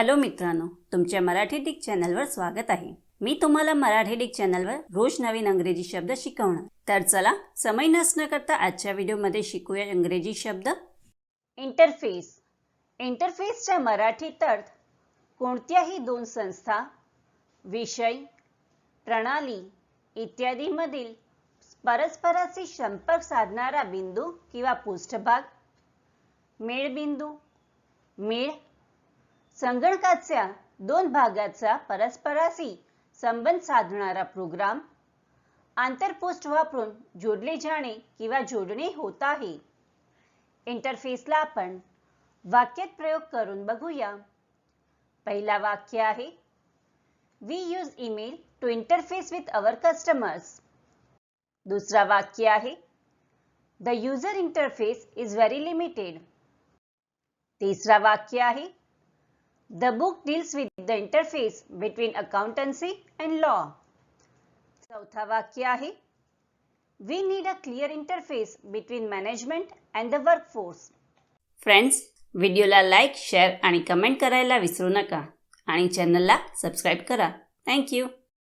Hello मित्रांनो तुमच्या Marathi Dick चॅनलवर स्वागत आहे. मी तुम्हाला मराठी डिक चॅनलवर रोज नवीन अंग्रेजी शब्द शिकवणार. तर चला समय नसणं करता आजच्या व्हिडिओमध्ये शिकूया इंग्रजी शब्द. इंटरफेस इंटरफेसच्या मराठीत अर्थ कोणत्याही दोन संस्था विषय प्रणाली इत्यादीमधील परस्पराशी संपर्क साधणारा बिंदू किंवा पृष्ठभाग मेळबिंदू मेळ संगणकाच्या दोन भागाचा परस्पराशी संबंध साधणारा प्रोग्राम आंतरपोस्ट वापरून जोडले जाणे किंवा जोडणे होत आहे. इंटरफेसला आपण वाक्यात प्रयोग करून बघूया. पहिला वाक्य आहे we use email to interface with our customers दुसरा वाक्य आहे the user interface is very limited तिसरा वाक्य आहे the book deals with the interface between accountancy and law चौथा वाक्य आहे we need a clear interface between management and the workforce friends व्हिडिओला लाईक शेअर आणि कमेंट करायला विसरू नका. आणि चॅनलला सबस्क्राईब करा. थँक्यू